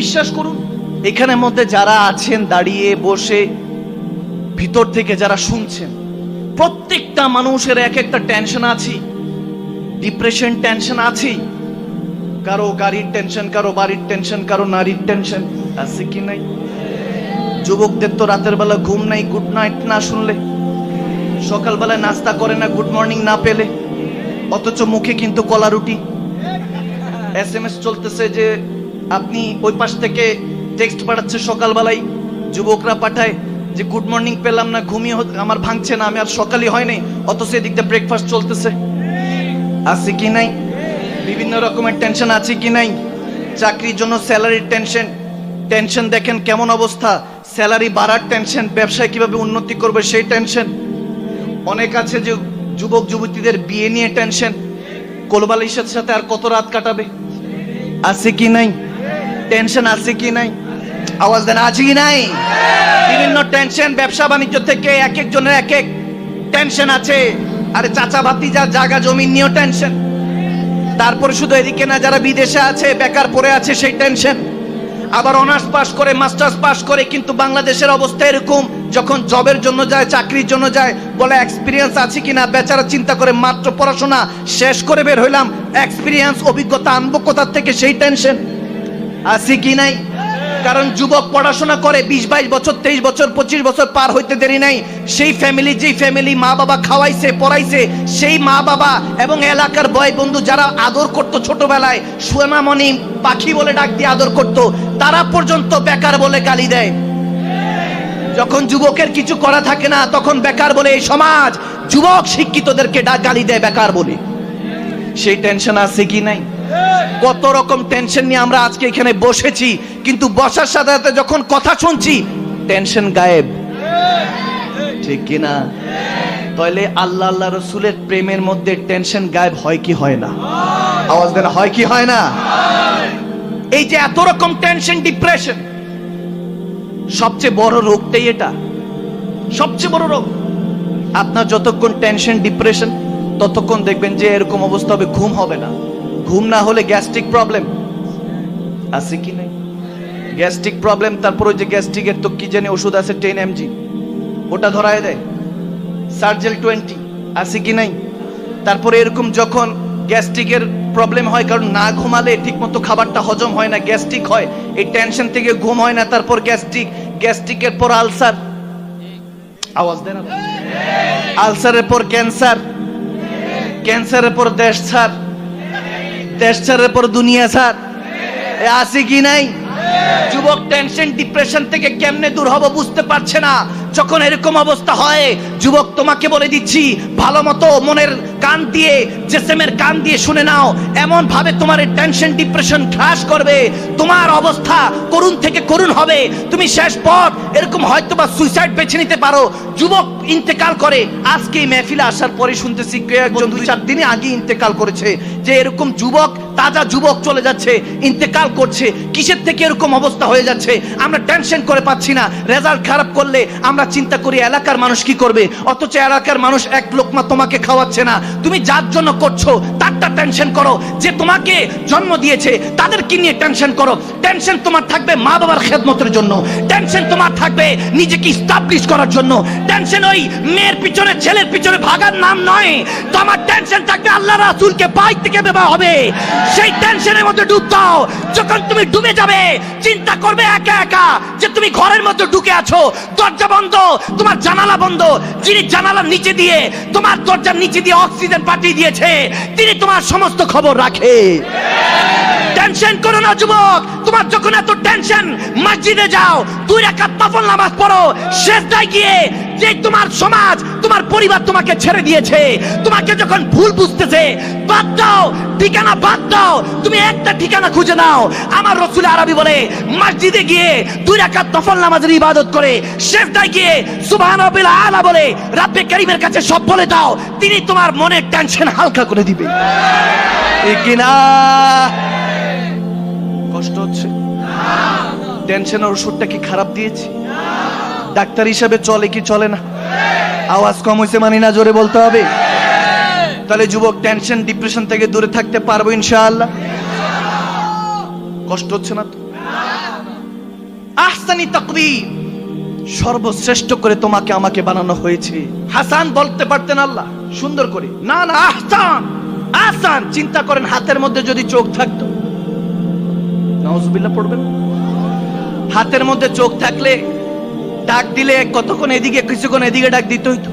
বিশ্বাস করুন, এখানের মধ্যে যারা আছেন, দাঁড়িয়ে বসে, ভিতর থেকে যারা শুনছেন, প্রত্যেকটা মানুষের এক একটা টেনশন আছে ডিপ্রেশন টেনশন আছে, কারও গাড়ির টেনশন কারও বাড়ির টেনশন কারও নারীর টেনশন আছে কি নাই? যুবকদের তো রাতের বেলা ঘুম নাই গুড নাইট না শুনলে, সকালবেলায় নাস্তা করে না গুড মর্নিং না পেলে, অথচ মুখে কিন্তু কলা রুটি এস এম এস চলতেছে যে আপনি ওই পাশ থেকে টেক্সট পাঠাচ্ছে সকালবেলায়, যুবকরা পাঠায় যে গুড মর্নিং পেলাম না, ঘুমিয়ে আমার ভাঙছে না, আমি আর সকালই হয় নাই অথচ এদিক দিয়ে ব্রেকফাস্ট চলতেছে। আছে কি নাই? বিভিন্ন রকমের টেনশন আছে কি নাই? চাকরির জন্য স্যালারির টেনশন টেনশন দেখেন কেমন অবস্থা। স্যালারি বাড়ার টেনশন ব্যবসায় কীভাবে উন্নতি করবে সেই টেনশন অনেক আছে যে, যুবক, যুবতীদের বিয়ে নিয়ে টেনশন কোলবালিশের সাথে আর কত রাত কাটাবে? আছে কি নাই? টেনশন আছে কি নাই? আওয়াজ দেন আছে কি নাই। বিভিন্ন টেনশন, ব্যবসা বাণিজ্য থেকে এক একজনের এক এক টেনশন আছে। আরে চাচা ভাতিজা জায়গা জমি নিয়েও টেনশন। তারপরে শুধু এদিকে না, যারা বিদেশে আছে, বেকার পড়ে আছে, সেই টেনশন। আবার অনার্স পাস করে, মাস্টার্স পাস করে, কিন্তু বাংলাদেশের অবস্থা এরকম, যখন জবের জন্য যায়, চাকরির জন্য যায়, বলে এক্সপিরিয়েন্স আছে কিনা, বেচারা চিন্তা করে, মাত্র পড়াশোনা শেষ করে বের হইলাম এক্সপিরিয়েন্স অভিজ্ঞতা আনব কোথার থেকে, সেই টেনশন। আছে কি নাই? কারণ যুবক পড়াশোনা করে বিশ, বাইশ বছর, তেইশ বছর, পঁচিশ বছর পার হইতে দেরি নাই। সেই ফ্যামিলি যেই ফ্যামিলি মা বাবা খাওয়াইছে, পড়াইছে, সেই মা বাবা এবং এলাকার বয় বন্ধু যারা আদর করতো ছোটবেলায়, সুনামণি পাখি বলে ডাক দিয়ে আদর করত, তারা পর্যন্ত বেকার বলে গালি দেয়। যখন যুবকের কিছু করা থাকে না, তখন বেকার বলে এই সমাজ, যুবক শিক্ষিতদেরকে গালি দেয় বেকার বলে। সেই টেনশন আছে কি নাই? কত রকম টেনশন নিয়ে আমরা আজকে এখানে বসেছি, কিন্তু বসার সাথে সাথে যখন কথা শুনছি টেনশন গায়েব। ঠিক কি না? তাহলে আল্লাহ আল্লাহ রসুলের প্রেমের মধ্যে টেনশন গায়েব হয় কি হয় না? আওয়াজ দেন, হয় কি হয় না? এই যে এত রকম টেনশন ডিপ্রেশন সবচেয়ে বড় রোগটাই এটা। সবচেয়ে বড় রোগ। আপনার যতক্ষণ টেনশন ডিপ্রেশন ততক্ষণ দেখবেন যে এরকম অবস্থা হবে, ঘুম হবে না। ঘুম না হলে গ্যাস্ট্রিক প্রবলেম আছে কি নাই? গ্যাস্ট্রিক প্রবলেম তারপর ওই যে গ্যাস্ট্রিকের তো কি জানি ওষুধ আছে টেন এমজি ওটা ধরায় দেয়। সার্জেল টোয়েন্টি আছে কি নাই? তারপরে এরকম যখন গ্যাস্ট্রিকের প্রবলেম হয়, কারণ না ঘুমালে ঠিকমতো খাবারটা হজম হয় না, গ্যাস্ট্রিক হয়, এই টেনশন থেকে ঘুম হয় না, তারপর গ্যাস্ট্রিক, গ্যাস্ট্রিকের পর আলসার। আওয়াজ দেন। আলসারের পর ক্যান্সার। ক্যান্সারের পর দেশ ছাড়। দেশ পর দুনিয়া ছাড় আছে কি নাই? যুবক টেনশন ডিপ্রেশন থেকে কেমনে দূর হব বুঝতে পারছে না। যখন এরকম অবস্থা হয়, যুবক তোমাকে বলে দিচ্ছি, ভালো মতো মনের কান দিয়ে জেসেমের কান দিয়ে শুনে নাও। এমন ভাবে তোমার টেনশন ডিপ্রেশন ঠাস করবে। তোমার অবস্থা করুণ থেকে করুণ হবে। তুমি শেষ পথ এরকম হয়তো বা সুইসাইড বেছে নিতে পারো। যুবক ইন্তেকাল করে। আজকে এই মেহফিলে আসার পরে শুনতেছি কয়েকজন দুই চার দিনে আগে ইন্তেকাল করেছে। যে এরকম যুবক তাজা যুবক চলে যাচ্ছে ইন্তেকাল করছে। কিসের থেকে এরকম অবস্থা হয়ে যাচ্ছে? আমরা টেনশন করে পাচ্ছি না। রেজাল্ট খারাপ করলে আমরা চিন্তা করি এলাকার মানুষ কি করবে? অথচ এলাকার মানুষ এক লোকমা তোমাকে খাওয়াচ্ছে না। তুমি যার জন্য করছ, তারটা টেনশন করো। যে তোমাকে জন্ম দিয়েছে তাদের কি নিয়ে টেনশন করো। টেনশন তোমার থাকবে মা বাবার খেদমতের জন্য। টেনশন তোমার থাকবে নিজেকে স্টাবলিশ করার জন্য। টেনশন ওই মেয়ের পিছনে, ছেলের পিছনে ভাগার নাম নয়। তোমার টেনশন থাকবে আল্লাহ রাসূলকে পাইতে কে দেওয়া হবে। সেই টেনশনের মধ্যে ডুব দাও। যখন তুমি ডুবে যাবে, চিন্তা করবে একা একা যে তুমি ঘরের মধ্যে ঢুকে আছো। দরজা বন্ধ, তোমার জানালা বন্ধ। যিনি জানালার নিচে দিয়ে, তোমার দরজার নিচে দিয়ে অক্সিজেন পাঠিয়ে দিয়েছে তিনি তোমার সমস্ত খবর রাখে। টেনশন করো না, যুবক। তোমার যখন এত টেনশন, মসজিদে যাও, দুই রাকাত নফল নামাজ পড়ো শেষদায় গিয়ে যে তোমার সমাজ, তোমার পরিবার তোমাকে ছেড়ে দিয়েছে, তোমাকে যখন ভুল বুঝতেছে, বাদ দাও, ঠিকানা বাদ দাও, তুমি একটা ঠিকানা খুঁজে নাও। আমার রসুল আরবি বলে, মসজিদে গিয়ে দুই রাকাত নফল নামাজের ইবাদত করে শেষদায় গিয়ে সুবহান রাব্বিল আলা বলে, রাব্বে কারীমের কাছে সব বলে দাও, তিনি তোমার মনের টেনশন হালকা করে দিবে। ঠিক কিনা কষ্ট হচ্ছে। টেনশনের ওষুধটা কি খারাপ দিয়েছি? ডাক্তার হিসাবে চলে কি চলে না? আওয়াজ কম হয়েছে মানি না, জোরে বলতে হবে। তাহলে যুবক টেনশন ডিপ্রেশন থেকে দূরে থাকতে পারব ইনশাআল্লাহ? কষ্ট হচ্ছে না তো? আহসানি তাকবীর সর্বশ্রেষ্ঠ করে তোমাকে আমাকে বানানো হয়েছে। হাসান বলতে পারতেন আল্লাহ। সুন্দর করে। না না, আহসান আহসান। চিন্তা করেন, হাতের মধ্যে যদি চোখ থাকতো। নাউজুবিল্লাহ পড়বেন। হাতের মধ্যে চোখ থাকলে ডাক দিলে কতক্ষণ এদিকে, কিছুক্ষণ এদিকে ডাক দিতে হইতো।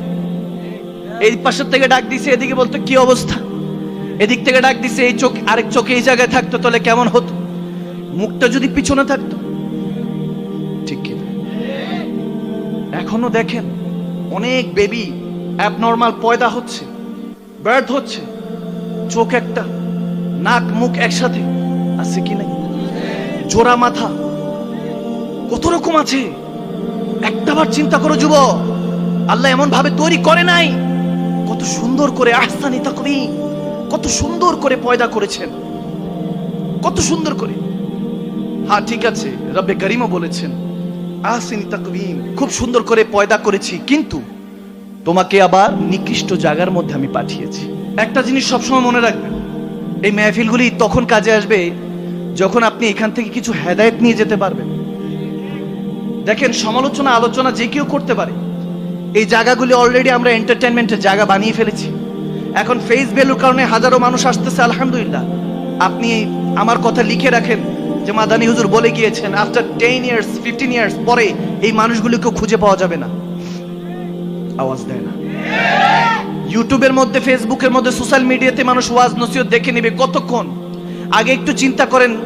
এই পাশের থেকে ডাক দিছে, এদিকে বলতো, কি অবস্থা? এদিক থেকে ডাক দিছে, এই চোখ, আরেক চোখে এই জায়গায় থাকতো, তাহলে কেমন হতো? মুখটা যদি পিছনে থাকতো। ঠিক এখনও দেখেন, অনেক বেবি অ্যাবনর্মাল পয়দা হচ্ছে ব্যর্থ হচ্ছে, চোখ একটা, নাক, মুখ একসাথে, আছে কি নাই? জোড়া মাথা। কত রকম আছে? একটাবার চিন্তা করো যুব আল্লাহ এমন ভাবে তৈরি করে নাই। কত সুন্দর করে আহসানি তাকবি কত সুন্দর করে পয়দা করেছেন। কত সুন্দর করে। হ্যাঁ ঠিক আছে, রব্বে করিমও বলেছেন খুব সুন্দর করে পয়দা করেছি, কিন্তু তোমাকে আবার নিকৃষ্ট জায়গার মধ্যে আমি পাঠিয়েছি। একটা জিনিস সবসময় মনে রাখবেন, এই মেহফিলগুলি তখন কাজে আসবে যখন আপনি এখান থেকে কিছু হেদায়েত নিয়ে যেতে পারবেন। দেখেন সমালোচনা আলোচনা যে কেউ করতে পারে। এই জায়গাগুলি অলরেডি আমরা এন্টারটেনমেন্টের জায়গা বানিয়ে ফেলেছি। এখন ফেস ভ্যালুর কারণে হাজারো মানুষ আসতেছে আলহামদুলিল্লাহ। আপনি আমার কথা লিখে রাখেন যে মাদানী হুজুর বলে গিয়েছেন after ten years fifteen years পরে এই মানুষগুলিকে খুঁজে পাওয়া যাবে না। আওয়াজ দেয় না। ইউটিউবের মধ্যে ফেসবুকের মধ্যে সোশ্যাল মিডিয়াতে মানুষ ওয়াজ নসিহত দেখে নেবে কতক্ষণ? আগে একটু চিন্তা করেন,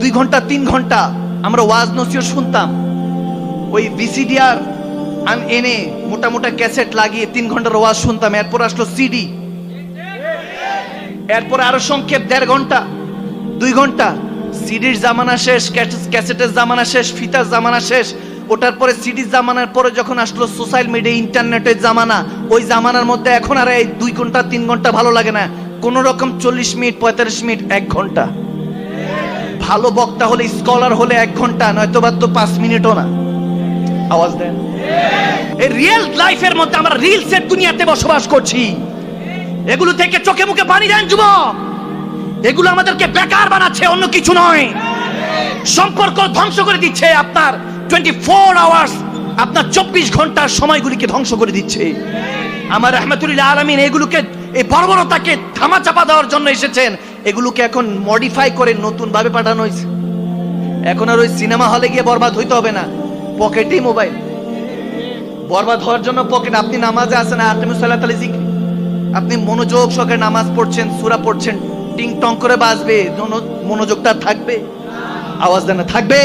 দুই ঘণ্টা, তিন ঘণ্টা আমরা ওয়াজ নসিহত শুনতাম। ওই ভিসিডিআর আন এনে মোটা মোটা ক্যাসেট লাগিয়ে তিন ঘণ্টার ওয়াজ শুনতাম, এরপর আসলো সিডি এরপর আরও সংক্ষেপ, দেড় ঘণ্টা, দুই ঘণ্টা। সিডির জামানা শেষ, ক্যাস- ক্যাসেটের জামানা শেষ, ফিতার জামানা শেষ। ওটার পরে সিডির জামানার পরে যখন আসলো সোশ্যাল মিডিয়া, ইন্টারনেটের জামানা, ওই জামানার মধ্যে এখন আর এই দুই ঘণ্টা, তিন ঘণ্টা ভালো লাগে না। কোন রকম চল্লিশ মিনিট, পঁয়তাল্লিশ মিনিট, এক ঘণ্টা। ভালো বক্তা হলে, স্কলার হলে এক ঘণ্টা নয়তো বা তো পাঁচ মিনিটও না। আওয়াজ দেন। এই রিয়েল লাইফের মধ্যে আমরা রিলসের দুনিয়াতে বসবাস করছি। এগুলো থেকে চোখে মুখে পানি দেন, যুবক। এগুলো আমাদেরকে বেকার বানাচ্ছে, অন্য কিছু নয়। সম্পর্ক ধ্বংস করে দিচ্ছে আপনার টোয়েন্টি ফোর আওয়ার্স আপনার চব্বিশ ঘণ্টার সময়গুলিকে ধ্বংস করে দিচ্ছে। আমার রহমতুল্লাহ আলমিন এগুলোকে এই বর্বরতাকে থামা চাপা দেওয়ার জন্য এসেছেন। এগুলোকে এখন মডিফাই করে নতুন ভাবে পাঠানো হয়েছে। এখন আর ওই সিনেমা হলে গিয়ে বরবাদ হইতে হবে না। পকেটেই মোবাইল বরবাদ হওয়ার জন্য পকেট আপনি নামাজে আসেন আতমি সাল্লাহ আপনি মনোযোগ সহকারে নামাজ পড়ছেন, সুরা পড়ছেন, টিং টং করে বাজবে মনোযোগটা থাকবে। আওয়াজ দেন থাকবে।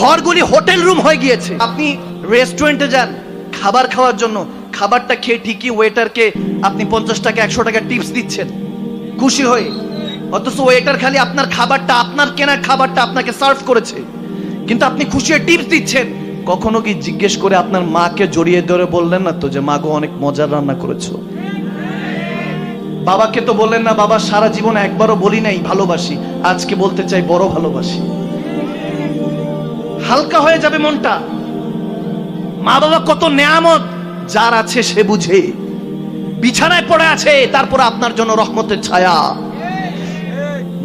ঘরগুলি হোটেল রুম হয়ে গিয়েছে। আপনি রেস্টুরেন্টে যান, খাবার খাওয়ার জন্য। খাবারটা খেয়ে ঠিকই ওয়েটারকে আপনি পঞ্চাশ টাকা একশো টাকা টিপস দিচ্ছেন। খুশি হয়ে। অথচ ওয়েটার খালি আপনার খাবারটা, আপনার কেনার খাবারটা আপনাকে সার্ভ করেছে। কিন্তু আপনি খুশি হয়ে টিপস দিচ্ছেন। কখনো কি জিজ্ঞেস করে আপনার মাকে জড়িয়ে ধরে বললেন না তো যে, মা গো, অনেক মজার রান্না করেছ? বাবাকে তো বললেন না, বাবা, সারা জীবন একবারও বলি নাই, ভালোবাসি। আজকে বলতে চাই বড় ভালোবাসি। হালকা হয়ে যাবে মনটা। মা বাবা কত নেয়ামত। যার আছে সে বুঝে। বিছানায় পড়ে আছে, তারপর আপনার জন্য রহমতের ছায়া।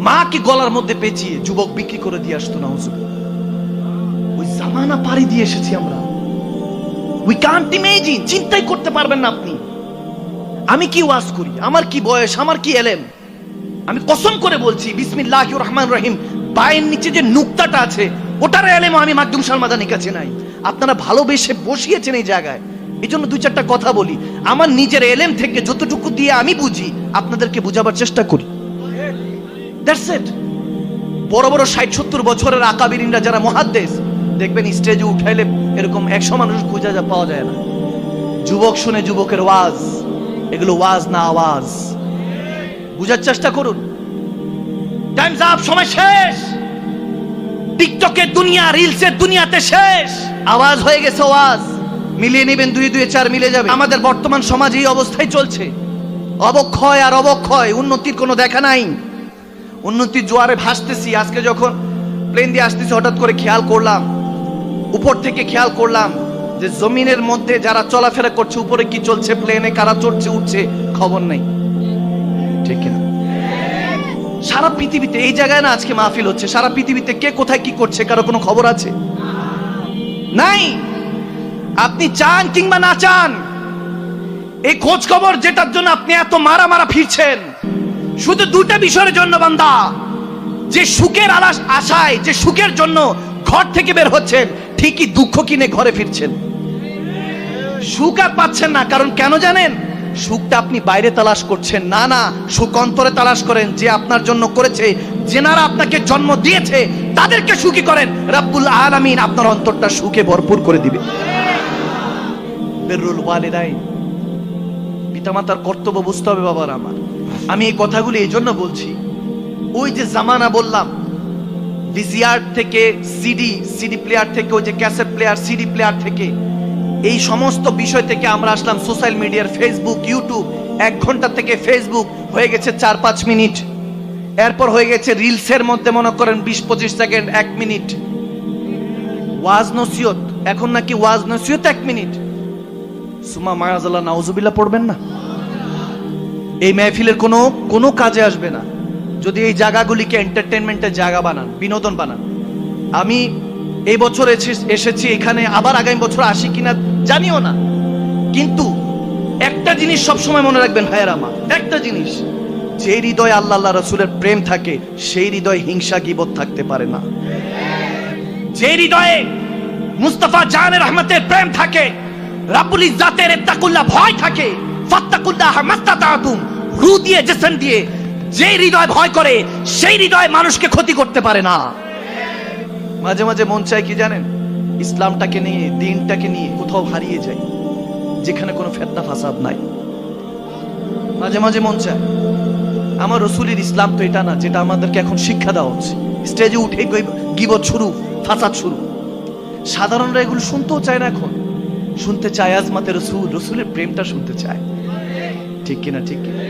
মা কি গলার মধ্যে পেঁচিয়ে যুবক বিক্রি করে দিয়ে আসতো না ওই জামানা পাড়ি দিয়ে এসেছি আমরা। উই কান্ট ইমেজিন চিন্তাই করতে পারবেন না আপনি। আমি কি ওয়াজ করি? আমার কি বয়স? আমার কি এলেম? আমি কসম করে বলছি বিসমিল্লাহ রহমান রহিম পায়ের নিচে যে নুক্তাটা আছে, ওটার এলেম আমি মাকদুম সালমাদানির কাছে নাই। আপনারা ভালোবেসে বসিয়েছেন এই জায়গায়। এই জন্য দুই চারটা কথা বলি। আমার নিজের এলেম থেকে যতটুকু দিয়ে আমি বুঝি, আপনাদেরকে বুঝাবার চেষ্টা করি। বড় বড় ষাট সত্তর বছরের আকাবিরিনরা যারা মহাদ্দেশ, দেখবেন স্টেজে উঠাইলে এরকম একশো মানুষ খুঁজে যা পাওয়া যায় না। যুবক শুনে যুবকের ওয়াজ, এগুলো ওয়াজ না আওয়াজ। বুঝার চেষ্টা করুন। টাইমস আপ সময় শেষ। টিকটকের দুনিয়া রিলসের দুনিয়াতে শেষ। আওয়াজ হয়ে গেছে আওয়াজ মিলিয়ে নেবেন দুই দুই, চার, মিলে যাবে। আমাদের বর্তমান সমাজ এই অবস্থায় চলছে। অবক্ষয় আর অবক্ষয়, উন্নতির কোনো দেখা নাই। উন্নতির জোয়ারে ভাসতেছি। আজকে যখন প্লেন দিয়ে আসতেছি, হঠাৎ করে খেয়াল করলাম, উপর থেকে খেয়াল করলাম যে জমিনের মধ্যে যারা চলাফেরা করছে, উপরে কি চলছে প্লেনে কারা চড়ছে, উঠছে, খবর নেই। ঠিক কিনা? সারা পৃথিবীতে, এই জায়গায় না আজকে মাহফিল হচ্ছে। সারা পৃথিবীতে কে কোথায় কি করছে, কারও কোনো খবর আছে? নাই! আপনি চান কিংবা না চান, এই খোঁজ খবর যেটার জন্য আপনি এত মারা মারা ফিরছেন, শুধু দুটা বিষয়ের জন্য বান্দা, যে সুখের আলাস আশায়, যে সুখের জন্য ঘর থেকে বের হচ্ছেন, ঠিকই দুঃখ কিনে ঘরে ফিরছেন। সুখ আর পাচ্ছেন না, কারণ কেন জানেন? সুখটা আপনি বাইরে তালাশ করছেন। না না, সুখ অন্তরে তালাশ করেন, যে আপনার জন্য করেছে, যেনারা আপনাকে জন্ম দিয়েছে, তাদেরকে সুখী করেন। রাব্বুল আলামিন আপনার অন্তরটা সুখে ভরপুর করে দিবে। বেরুল ওয়ালিদাইন। পিতামাতার কর্তব্য বুঝতে হবে বাবার আমার। আমি এই কথাগুলি এই জন্য বলছি। ওই যে জামানা বললাম ভিসিআর থেকে সিডি সিডি প্লেয়ার থেকে, ওই যে ক্যাসেট প্লেয়ার, সিডি প্লেয়ার থেকে, এই সমস্ত বিষয় থেকে আমরা আসলাম সোশ্যাল মিডিয়ার ফেসবুক, ইউটিউব, এক ঘণ্টা থেকে ফেসবুক, হয়ে গেছে চার পাঁচ মিনিট। এরপর হয়ে গেছে রিলসের মধ্যে মনে করেন বিশ পঁচিশ সেকেন্ড, এক মিনিট। ওয়াজ নসিয়ত এখন নাকি ওয়াজ নসিয়ত এক মিনিট। সুমা মায়াজাল্লাহ, নাউজুবিল্লাহ পড়বেন না। এই মেহফিলের কোনো কোনো কাজে আসবে না। যদি এই জায়গাগুলিকে এন্টারটেনমেন্টের জায়গা বানান, বিনোদন বানান। আমি এই বছর এসেছি, এখানে আবার আগামী বছর আসি কিনা জানিও না। কিন্তু একটা জিনিস সবসময় মনে রাখবেন, ভাইয়ের আমার একটা জিনিস। যে হৃদয়ে আল্লাহ আল্লাহ রসুলের প্রেম থাকে, সেই হৃদয়ে হিংসা, গিবত থাকতে পারে না। যে হৃদয়ে মুস্তাফা জাহানের রহমতের প্রেম থাকে রাব্বুল ইজ্জাতের ইত্তাকুল্লাহ ভয় থাকে। ফাত্তাকুল্লাহ মাস্তাতাতুম। রু দিয়ে, জেসন দিয়ে, যে হৃদয় ভয় করে, সেই হৃদয় মানুষকে ক্ষতি করতে পারে না। মাঝে মাঝে মন চায় কি জানেন? ইসলামটাকে নিয়ে, দিনটাকে নিয়ে কোথাও হারিয়ে যাই যেখানে কোনো ফেতনা ফাসাদ নাই। মাঝে মাঝে মন চায়, আমার রসুলের ইসলাম তো এটা না, যেটা আমাদেরকে এখন শিক্ষা দেওয়া হচ্ছে। স্টেজে উঠে গিবত শুরু, ফাসাদ শুরু। সাধারণরা এগুলো শুনতেও চায় না এখন। শুনতে চায় আজমাতে রসুল রসুলের প্রেমটা শুনতে চায়। ঠিক কিনা ঠিক কিনা?